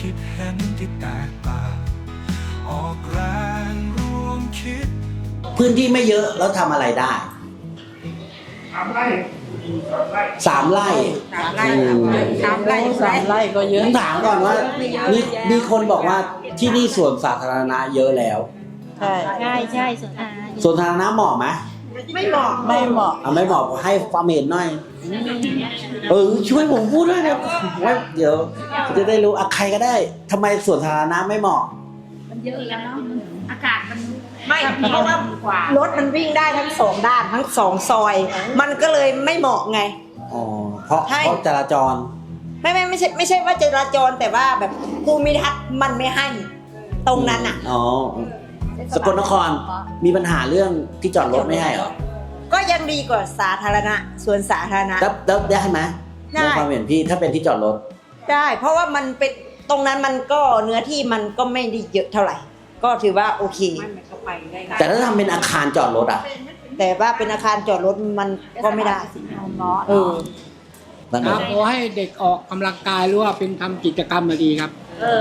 ความคิดเห็นที่แตกต่างออกแรงร่วมคิด พื้นที่ไม่เยอะแล้วทำอะไรได้สามไร่สามไร่สามไร่สามไร่สามไร่ก็เยผอะ มถามก่อนว่ามีมีคนบอกว่าที่นี่สวนสาธารณะเยอะแล้วใช่ ใช่ใช่ส่วนอาสวนสาธารณะเหมาะไหม ไม่เหมาะไม่เหมาะเอาไม่เหมาะให้ฟาร์มเมนหน่อย เออช่วยผมพูดด้วยนะว่าเดี๋ยว จะได้รู้อะใครก็ได้ทำไมสวนสาธารณะไม่เหมาะ มันเยอะแล้วเนาะอากาศมันไม่เพราะว่ารถมันวิ่งได้ทั้งสองด้านทั้งสองซอย มันก็เลยไม่เหมาะไง อ๋อ เพราะใช่ เพราะจราจร ไม่ไม่ไม่ใช่ไม่ใช่ว่าจราจรแต่ว่าแบบภูมิทัศน์มันไม่ให้ ตรงนั้นอะ อ๋อ สกลนครมีปัญหาเรื่องที่จอดรถไม่ให้เหรอก็ยังดีกว่าสาธารณะส่วนสาธารณะ แล้วแล้วได้ไหมได้ ในความเห็นพี่ถ้าเป็นที่จอดรถ ได้ เพราะว่ามันเป็นตรงนั้นมันก็เนื้อที่มันก็ไม่ได้เยอะเท่าไหร่ ก็ถือว่าโอเคแต่ถ้าทำเป็นอาคารจอดรถอะแต่ว่าเป็นอาคารจอดรถมันก็ไม่ได้เออ นั่นคเอรับงขอให้เด็กออกกำลังกายหรือว่าเป็นทำกิจกรรมมาดีครับ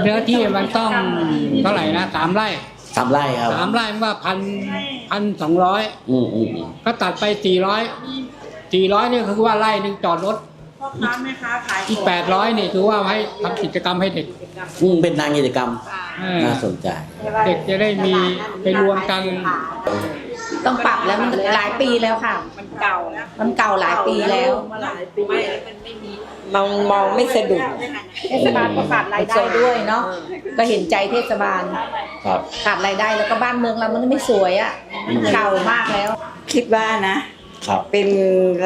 เนื้อที่มันต้องเท่าไหร่นะสามไร่ สามไร่ครับ สามไร่มันว่าพันพันสองร้อยอืมอืมอืมก็ตัดไปสี่ร้อยสี่ร้อยนี่คือว่าไร่หนึ่งจอดรถ พ่อค้าแม่ค้าขายอีกแปดร้อยนี่ถือว่าให้ทำกิจกรรมให้เด็ก อืมเป็นทางกิจกรรมเออ น่าสนใจ เด็กจะได้มีไปรวมกัน ต้องปรับแล้วมันหลายปีแล้วค่ะ มันเก่าแล้วมันเก่าหลายปีแล้วมาหลายปีมันไม่มีมองมองไม่สะดุดเทศบาลก็ขาดรายได้ด้วยเนาะก็เห็นใจเทศบาลครับ ขาดรายได้แล้วก็บ้านเมืองเรามันไม่สวยอะอืมเก่ามากแล้ว คิดว่านะ ครับเป็น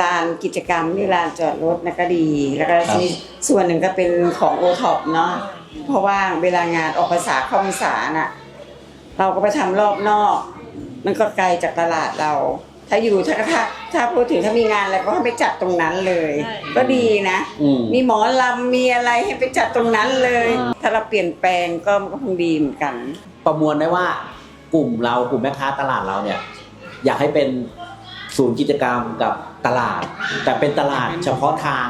ลานกิจกรรมนี่ลานจอดรถนะก็ดี แล้วก็ครับส่วนหนึ่งก็เป็นของโอท็อปเนาะเพราะว่าเวลางานออกภาษาเข้าภาษาน่ะเราก็ไปทำรอบนอก มันก็ไกลจากตลาดเรา ถ้าอยู่ถ้าถ้าถ้าพูดถึงถ้ามีงานอะไรก็ให้ไปจัดตรงนั้นเลย ก็ดีนะอืมมีหมอลำมีอะไรให้ไปจัดตรงนั้นเลย ถ้าเราเปลี่ยนแปลงก็มันก็คงดีเหมือนกัน ประมวลได้ว่ากลุ่มเรากลุ่มแม่ค้าตลาดเราเนี่ย อยากให้เป็น ศูนย์กิจกรรมกับตลาด แต่เป็นตลาดเฉพาะทาง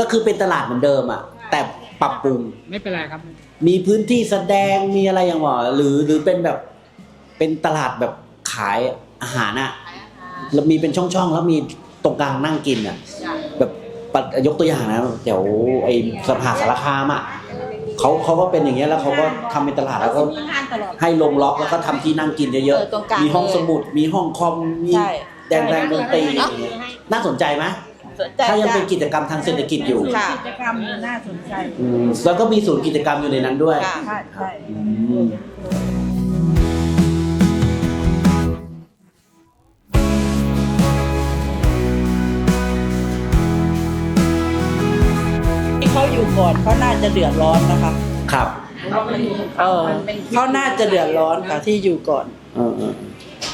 ก็คือเป็นตลาดเหมือนเดิมอะ แต่ปรับปรุงไม่เป็นไรครับ มีพื้นที่แสดงมีอะไรอย่างหรอหรือหรือเป็นแบบเป็นตลาดแบบขายอาหารอะแล้วมีเป็นช่องๆ แล้วมีตรงกลางนั่งกินอะแบบปัดยกตัวอย่างนะแถวไอ้สภาสารคามอะเขาเขาก็เป็นอย่างเงี้ยแล้วเขาก็ทำเป็นตลาดแล้วก็ให้ลงล็อกแล้วก็ทำที่นั่งกินเยอะเออตรงกลางๆ มีห้องสมุด มีห้องคอมมีใช่ แดงแดงดนตรีอย่างเงี้ยน่าสนใจไหมสนใจถ้ายังเป็นกิจกรรมทางเศรษฐกิจอยู่ค่ะ กิจกรรมน่าสนใจอืมแล้วก็มีศูนย์กิจกรรมอยู่ในนั้นด้วยค่ะ ใช่ใช่อืม ก่อนเขาน่าจะเดือดร้อนนะคะ ครับ เออเขาน่าจะเดือดร้อนค่ะที่อยู่ก่อน เออเออ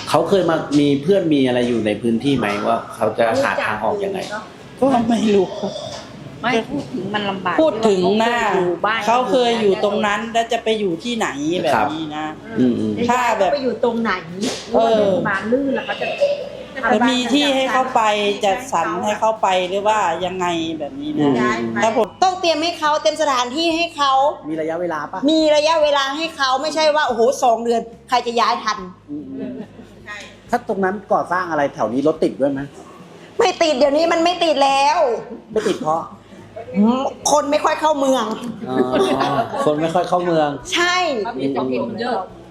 เขาเคยมามีเพื่อนมีอะไรอยู่ในพื้นที่ไหมว่า เขาจะหาทางออกยังไง ก็ไม่รู้ ไม่พูดถึงมันลำบากพูดถึงหน้าอยู่บ้านเขาเคยอยู่ตรงนั้นแล้วจะไปอยู่ที่ไหนแบบนี้นะ อืมอืม ถ้าแบบไปอยู่ตรงไหนเออบานลื่นแล้วก็จะ จะมีที่ให้เขาไปจัดสรรให้เขาไปหรือว่ายังไงแบบนี้อืนะมถ้าผมต้องเตรียมให้เขาเตรียมสถานที่ให้เขา มีระยะเวลาปะมีระยะเวลาให้เขาไม่ใช่ว่าโอ้โหสองเดือน ใครจะย้ายทันอืมอืมถ้าตรงนั้นก่อสร้างอะไรแถวนี้รถติดด้วยไหมไม่ติดเดี๋ยวนี้มันไม่ติดแล้วไม่ติดเพราะคนไม่ค่อยเข้าเมือง อ๋อคนไม่ค่อยเข้าเมืองใช่อืม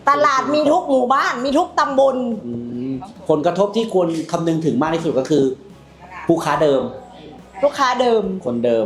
ตลาดมีทุกหมู่บ้าน มีทุกตำบล อืม ผลกระทบที่ควรคำนึงถึงมากที่สุดก็คือ ผู้ค้าเดิม ลูกค้าเดิม คนเดิม